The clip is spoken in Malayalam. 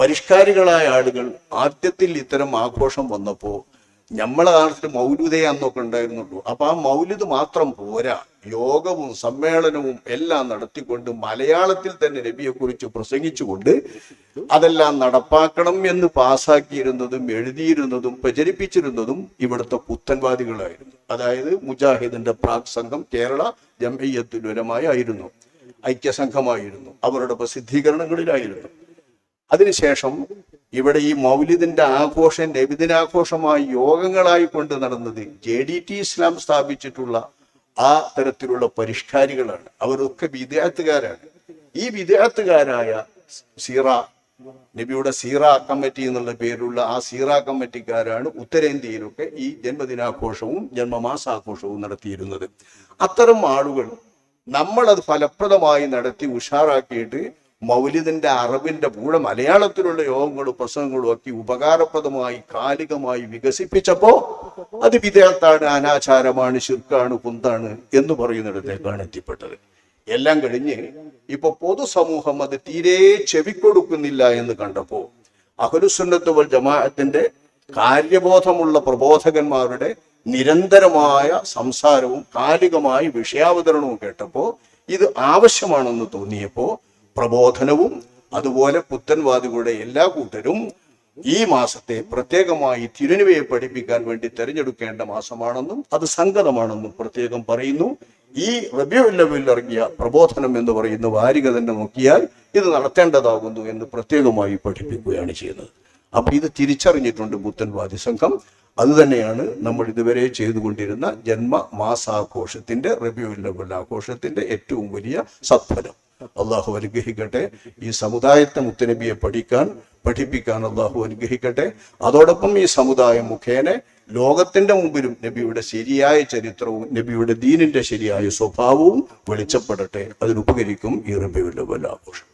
പരിഷ്കാരികളായ ആളുകൾ ആദ്യത്തിൽ ഇത്തരം ആഘോഷം വന്നപ്പോൾ നമ്മളെ നാട്ടിൽ മൗലുതയാന്നൊക്കെ ഉണ്ടായിരുന്നുള്ളൂ. അപ്പൊ ആ മൗലിദ് മാത്രം പോരാ. യോഗവും സമ്മേളനവും എല്ലാം നടത്തിക്കൊണ്ട് മലയാളത്തിൽ തന്നെ നബിയെ കുറിച്ച് പ്രസംഗിച്ചുകൊണ്ട് അതെല്ലാം നടപ്പാക്കണം എന്ന് പാസാക്കിയിരുന്നതും എഴുതിയിരുന്നതും പ്രചരിപ്പിച്ചിരുന്നതും ഇവിടുത്തെ പുത്തൻവാദികളായിരുന്നു. അതായത് മുജാഹിദിന്റെ പ്രാക് സംഘം കേരള ജംഇയ്യത്തുലമായി ആയിരുന്നു. ഐക്യസംഘമായിരുന്നു. അവരുടെ പ്രസിദ്ധീകരണങ്ങളിലായിരുന്നു. അതിനുശേഷം ഇവിടെ ഈ മൗലിദിന്റെ ആഘോഷം നബിദിനാഘോഷമായി യോഗങ്ങളായി കൊണ്ട് നടന്നത് ജെ ഡി ടി ഇസ്ലാം സ്ഥാപിച്ചിട്ടുള്ള ആ തരത്തിലുള്ള പരിഷ്കാരികളാണ്. അവരൊക്കെ വിദേഹത്തുകാരാണ് ഈ വിദേഹത്തുകാരായ സീറ നബിയുടെ സീറ കമ്മിറ്റി എന്നുള്ള പേരുള്ള ആ സീറ കമ്മിറ്റിക്കാരാണ് ഉത്തരേന്ത്യയിലൊക്കെ ഈ ജന്മദിനാഘോഷവും ജന്മമാസാഘോഷവും നടത്തിയിരുന്നത്. അത്തരം ആളുകൾ നമ്മളത് ഫലപ്രദമായി നടത്തി ഉഷാറാക്കിയിട്ട് മൗലിദിന്റെ അറബിന്റെ കൂടെ മലയാളത്തിലുള്ള യോഗങ്ങളും പ്രസംഗങ്ങളും ഒക്കെ ഉപകാരപ്രദമായി കാലികമായി വികസിപ്പിച്ചപ്പോ അത് വിദേഹത്താണ് അനാചാരമാണ് ശിർക്കാണ് കുന്താണ് എന്ന് പറയുന്നിടത്തേക്കാണ് എത്തിപ്പെട്ടത്. എല്ലാം കഴിഞ്ഞ് ഇപ്പൊ പൊതുസമൂഹം അത് തീരെ ചെവിക്കൊടുക്കുന്നില്ല എന്ന് കണ്ടപ്പോ അഹലുസുന്നത്ത് ജമാഅത്തിന്റെ കാര്യബോധമുള്ള പ്രബോധകന്മാരുടെ നിരന്തരമായ സംസാരവും കാലികമായി വിഷയാവതരണവും കേട്ടപ്പോ ഇത് ആവശ്യമാണെന്ന് തോന്നിയപ്പോ പ്രബോധനവും അതുപോലെ പുത്തൻവാദികളുടെ എല്ലാ കൂട്ടരും ഈ മാസത്തെ പ്രത്യേകമായി തിരുനുവയെ പഠിപ്പിക്കാൻ വേണ്ടി തെരഞ്ഞെടുക്കേണ്ട മാസമാണെന്നും അത് സംഗതമാണെന്നും പ്രത്യേകം പറയുന്നു. ഈ റബിയുല്ലവിൽ ഇറങ്ങിയ പ്രബോധനം എന്ന് പറയുന്ന വാരിക തന്നെ നോക്കിയാൽ ഇത് നടത്തേണ്ടതാകുന്നു എന്ന് പ്രത്യേകമായി പഠിപ്പിക്കുകയാണ് ചെയ്യുന്നത്. അപ്പൊ ഇത് തിരിച്ചറിഞ്ഞിട്ടുണ്ട് പുത്തൻവാദി സംഘം. അത് തന്നെയാണ് നമ്മൾ ഇതുവരെ ചെയ്തുകൊണ്ടിരുന്ന ജന്മ മാസാഘോഷത്തിന്റെ റബിയുല്ലവൽ ആഘോഷത്തിന്റെ ഏറ്റവും വലിയ സത്ഫലം അള്ളാഹു അനുഗ്രഹിക്കട്ടെ. ഈ സമുദായത്തെ മുത്തനബിയെ പഠിക്കാൻ പഠിപ്പിക്കാൻ അള്ളാഹു അനുഗ്രഹിക്കട്ടെ. അതോടൊപ്പം ഈ സമുദായം മുഖേന ലോകത്തിന്റെ മുമ്പിലും നബിയുടെ ശരിയായ ചരിത്രവും നബിയുടെ ദീനിന്റെ ശരിയായ സ്വഭാവവും വെളിച്ചപ്പെടട്ടെ. അതിനുപകരിക്കും ഈ റബിയുല്ലവൽ ആഘോഷം.